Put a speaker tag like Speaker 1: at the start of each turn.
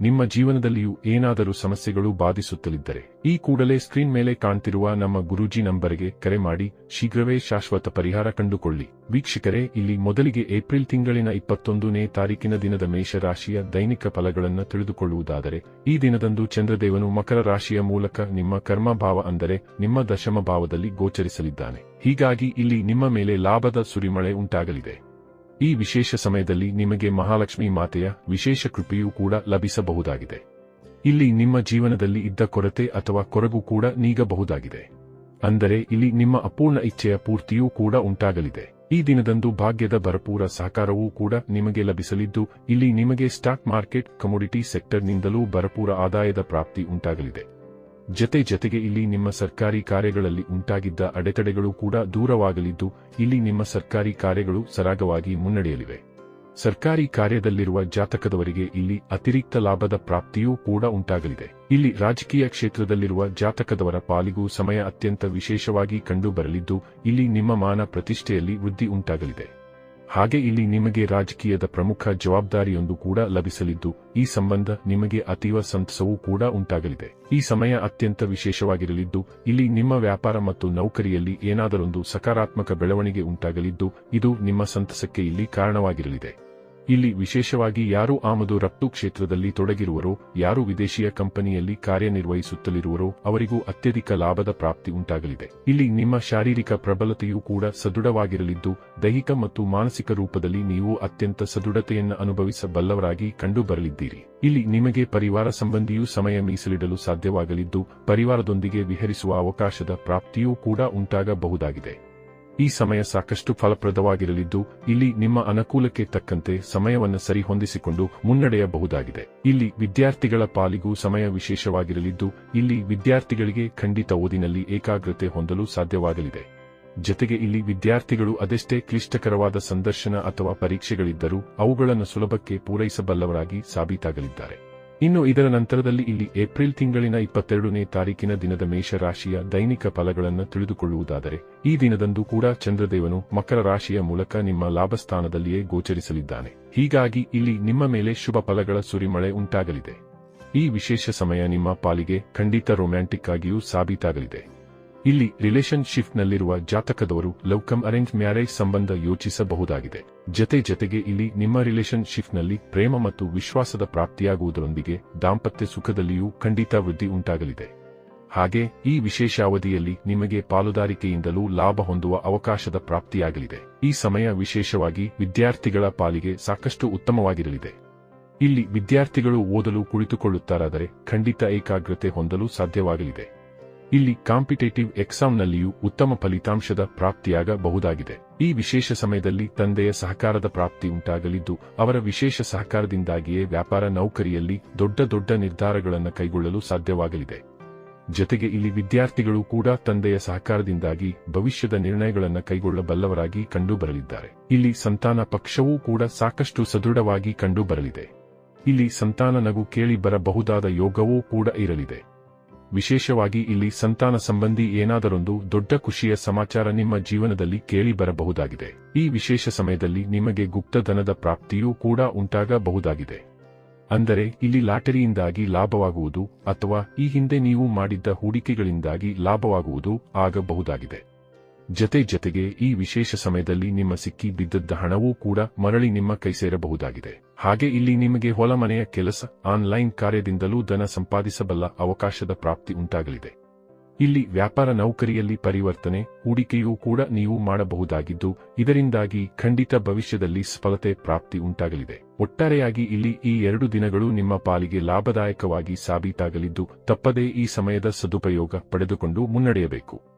Speaker 1: ನಿಮ್ಮ ಜೀವನದಲ್ಲಿಯೂ ಏನಾದರೂ ಸಮಸ್ಯೆಗಳು ಬಾಧಿಸುತ್ತಲಿದ್ದರೆ, ಈ ಕೂಡಲೇ ಸ್ಕ್ರೀನ್ ಮೇಲೆ ಕಾಣ್ತಿರುವ ನಮ್ಮ ಗುರೂಜಿ ನಂಬರ್ಗೆ ಕರೆ ಮಾಡಿ, ಶೀಘ್ರವೇ ಶಾಶ್ವತ ಪರಿಹಾರ ಕಂಡುಕೊಳ್ಳಿ. ವೀಕ್ಷಕರೇ, ಇಲ್ಲಿ ಮೊದಲಿಗೆ ಏಪ್ರಿಲ್ ತಿಂಗಳಿನ ಇಪ್ಪತ್ತೊಂದನೇ ತಾರೀಕಿನ ದಿನದ ಮೇಷರಾಶಿಯ ದೈನಿಕ ಫಲಗಳನ್ನು ತಿಳಿದುಕೊಳ್ಳುವುದಾದರೆ, ಈ ದಿನದಂದು ಚಂದ್ರದೇವನು ಮಕರ ರಾಶಿಯ ಮೂಲಕ ನಿಮ್ಮ ಕರ್ಮಭಾವ ಅಂದರೆ ನಿಮ್ಮ ದಶಮ ಭಾವದಲ್ಲಿ ಗೋಚರಿಸಲಿದ್ದಾನೆ. ಹೀಗಾಗಿ ಇಲ್ಲಿ ನಿಮ್ಮ ಮೇಲೆ ಲಾಭದ ಸುರಿಮಳೆ ಉಂಟಾಗಲಿದೆ. ಈ ವಿಶೇಷ ಸಮಯದಲ್ಲಿ ನಿಮಗೆ ಮಹಾಲಕ್ಷ್ಮಿ ಮಾತೆಯ ವಿಶೇಷ ಕೃಪೆಯೂ ಕೂಡ ಲಭಿಸಬಹುದಾಗಿದೆ. ಇಲ್ಲಿ ನಿಮ್ಮ ಜೀವನದಲ್ಲಿ ಇದ್ದ ಕೊರತೆ ಅಥವಾ ಕೊರಗು ಕೂಡ ನೀಗಬಹುದಾಗಿದೆ. ಅಂದರೆ ಇಲ್ಲಿ ನಿಮ್ಮ ಅಪೂರ್ಣ ಇಚ್ಛೆಯ ಪೂರ್ತಿಯೂ ಕೂಡ ಉಂಟಾಗಲಿದೆ. ಈ ದಿನದಂದು ಭಾಗ್ಯದ ಭರಪೂರ ಸಹಕಾರವೂ ಕೂಡ ನಿಮಗೆ ಲಭಿಸಲಿದ್ದು, ಇಲ್ಲಿ ನಿಮಗೆ ಸ್ಟಾಕ್ ಮಾರ್ಕೆಟ್, ಕಮೋಡಿಟಿ ಸೆಕ್ಟರ್ನಿಂದಲೂ ಭರಪೂರ ಆದಾಯದ ಪ್ರಾಪ್ತಿ ಉಂಟಾಗಲಿದೆ. ಜತೆ ಜತೆಗೆ ಇಲ್ಲಿ ನಿಮ್ಮ ಸರ್ಕಾರಿ ಕಾರ್ಯಗಳಲ್ಲಿ ಉಂಟಾಗಿದ್ದ ಅಡೆತಡೆಗಳು ಕೂಡ ದೂರವಾಗಲಿದ್ದು, ಇಲ್ಲಿ ನಿಮ್ಮ ಸರ್ಕಾರಿ ಕಾರ್ಯಗಳು ಸರಾಗವಾಗಿ ಮುನ್ನಡೆಯಲಿವೆ. ಸರ್ಕಾರಿ ಕಾರ್ಯದಲ್ಲಿರುವ ಜಾತಕದವರಿಗೆ ಇಲ್ಲಿ ಅತಿರಿಕ್ತ ಲಾಭದ ಪ್ರಾಪ್ತಿಯೂ ಕೂಡ ಉಂಟಾಗಲಿದೆ. ಇಲ್ಲಿ ರಾಜಕೀಯ ಕ್ಷೇತ್ರದಲ್ಲಿರುವ ಜಾತಕದವರ ಪಾಲಿಗೂ ಸಮಯ ಅತ್ಯಂತ ವಿಶೇಷವಾಗಿ ಕಂಡುಬರಲಿದ್ದು, ಇಲ್ಲಿ ನಿಮ್ಮ ಮಾನ ಪ್ರತಿಷ್ಠೆಯಲ್ಲಿ ವೃದ್ಧಿ ಉಂಟಾಗಲಿದೆ. ಹಾಗೆ ಇಲ್ಲಿ ನಿಮಗೆ ರಾಜಕೀಯದ ಪ್ರಮುಖ ಜವಾಬ್ದಾರಿಯೊಂದು ಕೂಡ ಲಭಿಸಲಿದ್ದು, ಈ ಸಂಬಂಧ ನಿಮಗೆ ಅತೀವ ಸಂತಸವೂ ಕೂಡ ಉಂಟಾಗಲಿದೆ. ಈ ಸಮಯ ಅತ್ಯಂತ ವಿಶೇಷವಾಗಿರಲಿದ್ದು, ಇಲ್ಲಿ ನಿಮ್ಮ ವ್ಯಾಪಾರ ಮತ್ತು ನೌಕರಿಯಲ್ಲಿ ಏನಾದರೊಂದು ಸಕಾರಾತ್ಮಕ ಬೆಳವಣಿಗೆ ಉಂಟಾಗಲಿದ್ದು, ಇದು ನಿಮ್ಮ ಸಂತಸಕ್ಕೆ ಇಲ್ಲಿ ಕಾರಣವಾಗಿರಲಿದೆ. ಇಲ್ಲಿ ವಿಶೇಷವಾಗಿ ಯಾರು ಆಮದು ರಫ್ತು ಕ್ಷೇತ್ರದಲ್ಲಿ ತೊಡಗಿರುವರೋ, ಯಾರು ವಿದೇಶಿಯ ಕಂಪನಿಯಲ್ಲಿ ಕಾರ್ಯನಿರ್ವಹಿಸುತ್ತಲಿರುವರೋ, ಅವರಿಗೂ ಅತ್ಯಧಿಕ ಲಾಭದ ಪ್ರಾಪ್ತಿ ಉಂಟಾಗಲಿದೆ. ಇಲ್ಲಿ ನಿಮ್ಮ ಶಾರೀರಿಕ ಪ್ರಬಲತೆಯೂ ಕೂಡ ಸದೃಢವಾಗಿರಲಿದ್ದು, ದೈಹಿಕ ಮತ್ತು ಮಾನಸಿಕ ರೂಪದಲ್ಲಿ ನೀವು ಅತ್ಯಂತ ಸದೃಢತೆಯನ್ನು ಅನುಭವಿಸಬಲ್ಲವರಾಗಿ ಕಂಡುಬರಲಿದ್ದೀರಿ. ಇಲ್ಲಿ ನಿಮಗೆ ಪರಿವಾರ ಸಂಬಂಧಿಯೂ ಸಮಯ ಮೀಸಲಿಡಲು ಸಾಧ್ಯವಾಗಲಿದ್ದು, ಪರಿವಾರದೊಂದಿಗೆ ವಿಹರಿಸುವ ಅವಕಾಶದ ಪ್ರಾಪ್ತಿಯೂ ಕೂಡ ಉಂಟಾಗಬಹುದಾಗಿದೆ. ಈ ಸಮಯ ಸಾಕಷ್ಟು ಫಲಪ್ರದವಾಗಿರಲಿದ್ದು, ಇಲ್ಲಿ ನಿಮ್ಮ ಅನುಕೂಲಕ್ಕೆ ತಕ್ಕಂತೆ ಸಮಯವನ್ನು ಸರಿಹೊಂದಿಸಿಕೊಂಡು ಮುನ್ನಡೆಯಬಹುದಾಗಿದೆ. ಇಲ್ಲಿ ವಿದ್ಯಾರ್ಥಿಗಳ ಪಾಲಿಗೂ ಸಮಯ ವಿಶೇಷವಾಗಿರಲಿದ್ದು, ಇಲ್ಲಿ ವಿದ್ಯಾರ್ಥಿಗಳಿಗೆ ಖಂಡಿತ ಓದಿನಲ್ಲಿ ಏಕಾಗ್ರತೆ ಹೊಂದಲು ಸಾಧ್ಯವಾಗಲಿದೆ. ಜತೆಗೆ ಇಲ್ಲಿ ವಿದ್ಯಾರ್ಥಿಗಳು ಅದೆಷ್ಟೇ ಕ್ಲಿಷ್ಟಕರವಾದ ಸಂದರ್ಶನ ಅಥವಾ ಪರೀಕ್ಷೆಗಳಿದ್ದರೂ, ಅವುಗಳನ್ನು ಸುಲಭಕ್ಕೆ ಪೂರೈಸಬಲ್ಲವರಾಗಿ ಸಾಬೀತಾಗಲಿದ್ದಾರೆ. ಇನ್ನು ಇದರ ನಂತರದಲ್ಲಿ ಇಲ್ಲಿ ಏಪ್ರಿಲ್ ತಿಂಗಳಿನ ಇಪ್ಪತ್ತೆರಡನೇ ತಾರೀಕಿನ ದಿನದ ಮೇಷರಾಶಿಯ ದೈನಿಕ ಫಲಗಳನ್ನು ತಿಳಿದುಕೊಳ್ಳುವುದಾದರೆ, ಈ ದಿನದಂದು ಕೂಡ ಚಂದ್ರದೇವನು ಮಕರ ರಾಶಿಯ ಮೂಲಕ ನಿಮ್ಮ ಲಾಭಸ್ಥಾನದಲ್ಲಿಯೇ ಗೋಚರಿಸಲಿದ್ದಾನೆ. ಹೀಗಾಗಿ ಇಲ್ಲಿ ನಿಮ್ಮ ಮೇಲೆ ಶುಭ ಫಲಗಳ ಸುರಿಮಳೆ ಉಂಟಾಗಲಿದೆ. ಈ ವಿಶೇಷ ಸಮಯ ನಿಮ್ಮ ಪಾಲಿಗೆ ಖಂಡಿತ ರೊಮ್ಯಾಂಟಿಕ್ ಆಗಿಯೂ ಸಾಬೀತಾಗಲಿದೆ. ಇಲ್ಲಿ ರಿಲೇಶನ್ಶಿಪ್ನಲ್ಲಿರುವ ಜಾತಕದವರು ಲವ್ಕಮ್ ಅರೇಂಜ್ ಮ್ಯಾರೇಜ್ ಸಂಬಂಧ ಯೋಚಿಸಬಹುದಾಗಿದೆ. ಜತೆ ಜತೆಗೆ ಇಲ್ಲಿ ನಿಮ್ಮ ರಿಲೇಶನ್ಶಿಪ್ನಲ್ಲಿ ಪ್ರೇಮ ಮತ್ತು ವಿಶ್ವಾಸದ ಪ್ರಾಪ್ತಿಯಾಗುವುದರೊಂದಿಗೆ ದಾಂಪತ್ಯ ಸುಖದಲ್ಲಿಯೂ ಖಂಡಿತ ವೃದ್ಧಿ ಉಂಟಾಗಲಿದೆ. ಹಾಗೆ ಈ ವಿಶೇಷ ಅವಧಿಯಲ್ಲಿ ನಿಮಗೆ ಪಾಲುದಾರಿಕೆಯಿಂದಲೂ ಲಾಭ ಹೊಂದುವ ಅವಕಾಶದ ಪ್ರಾಪ್ತಿಯಾಗಲಿದೆ. ಈ ಸಮಯ ವಿಶೇಷವಾಗಿ ವಿದ್ಯಾರ್ಥಿಗಳ ಪಾಲಿಗೆ ಸಾಕಷ್ಟು ಉತ್ತಮವಾಗಿರಲಿದೆ. ಇಲ್ಲಿ ವಿದ್ಯಾರ್ಥಿಗಳು ಓದಲು ಕುಳಿತುಕೊಳ್ಳುತ್ತಾರಾದರೆ ಖಂಡಿತ ಏಕಾಗ್ರತೆ ಹೊಂದಲು ಸಾಧ್ಯವಾಗಲಿದೆ. ಇಲ್ಲಿ ಕಾಂಪಿಟೇಟಿವ್ ಎಕ್ಸಾಂನಲ್ಲಿಯೂ ಉತ್ತಮ ಫಲಿತಾಂಶದ ಪ್ರಾಪ್ತಿಯಾಗಬಹುದಾಗಿದೆ. ಈ ವಿಶೇಷ ಸಮಯದಲ್ಲಿ ತಂದೆಯ ಸಹಕಾರದ ಪ್ರಾಪ್ತಿ ಉಂಟಾಗಲಿದ್ದು, ಅವರ ವಿಶೇಷ ಸಹಕಾರದಿಂದಾಗಿಯೇ ವ್ಯಾಪಾರ ನೌಕರಿಯಲ್ಲಿ ದೊಡ್ಡ ದೊಡ್ಡ ನಿರ್ಧಾರಗಳನ್ನು ಕೈಗೊಳ್ಳಲು ಸಾಧ್ಯವಾಗಲಿದೆ. ಜೊತೆಗೆ ಇಲ್ಲಿ ವಿದ್ಯಾರ್ಥಿಗಳು ಕೂಡ ತಂದೆಯ ಸಹಕಾರದಿಂದಾಗಿ ಭವಿಷ್ಯದ ನಿರ್ಣಯಗಳನ್ನು ಕೈಗೊಳ್ಳಬಲ್ಲವರಾಗಿ ಕಂಡುಬರಲಿದ್ದಾರೆ. ಇಲ್ಲಿ ಸಂತಾನ ಪಕ್ಷವೂ ಕೂಡ ಸಾಕಷ್ಟು ಸದೃಢವಾಗಿ ಕಂಡುಬರಲಿದೆ. ಇಲ್ಲಿ ಸಂತಾನ ನಗು ಕೇಳಿ ಬರಬಹುದಾದ ಯೋಗವೂ ಕೂಡ ಇರಲಿದೆ. ವಿಶೇಷವಾಗಿ ಇಲ್ಲಿ ಸಂತಾನ ಸಂಬಂಧಿ ಏನಾದರೊಂದು ದೊಡ್ಡ ಖುಷಿಯ ಸಮಾಚಾರ ನಿಮ್ಮ ಜೀವನದಲ್ಲಿ ಕೇಳಿ ಬರಬಹುದಾಗಿದೆ. ಈ ವಿಶೇಷ ಸಮಯದಲ್ಲಿ ನಿಮಗೆ ಗುಪ್ತಧನದ ಪ್ರಾಪ್ತಿಯೂ ಕೂಡ ಉಂಟಾಗಬಹುದಾಗಿದೆ. ಅಂದರೆ, ಇಲ್ಲಿ ಲಾಟರಿಯಿಂದಾಗಿ ಲಾಭವಾಗುವುದು ಅಥವಾ ಈ ಹಿಂದೆ ನೀವು ಮಾಡಿದ್ದ ಹೂಡಿಕೆಗಳಿಂದಾಗಿ ಲಾಭವಾಗುವುದು ಆಗಬಹುದಾಗಿದೆ. ಜತೆ ಜತೆಗೆ ಈ ವಿಶೇಷ ಸಮಯದಲ್ಲಿ ನಿಮ್ಮ ಸಿಕ್ಕಿ ಬಿದ್ದದ್ದ ಹಣವೂ ಕೂಡ ಮರಳಿ ನಿಮ್ಮ ಕೈ ಸೇರಬಹುದಾಗಿದೆ. ಹಾಗೆ ಇಲ್ಲಿ ನಿಮಗೆ ಹೊಲ ಮನೆಯ ಕೆಲಸ, ಆನ್ಲೈನ್ ಕಾರ್ಯದಿಂದಲೂ ಧನ ಸಂಪಾದಿಸಬಲ್ಲ ಅವಕಾಶದ ಪ್ರಾಪ್ತಿ ಉಂಟಾಗಲಿದೆ. ಇಲ್ಲಿ ವ್ಯಾಪಾರ ನೌಕರಿಯಲ್ಲಿ ಪರಿವರ್ತನೆ, ಹೂಡಿಕೆಯೂ ಕೂಡ ನೀವು ಮಾಡಬಹುದಾಗಿದ್ದು, ಇದರಿಂದಾಗಿ ಖಂಡಿತ ಭವಿಷ್ಯದಲ್ಲಿ ಸಫಲತೆ ಪ್ರಾಪ್ತಿ ಉಂಟಾಗಲಿದೆ. ಒಟ್ಟಾರೆಯಾಗಿ ಇಲ್ಲಿ ಈ ಎರಡು ದಿನಗಳು ನಿಮ್ಮ ಪಾಲಿಗೆ ಲಾಭದಾಯಕವಾಗಿ ಸಾಬೀತಾಗಲಿದ್ದು, ತಪ್ಪದೇ ಈ ಸಮಯದ ಸದುಪಯೋಗ ಪಡೆದುಕೊಂಡು ಮುನ್ನಡೆಯಬೇಕು.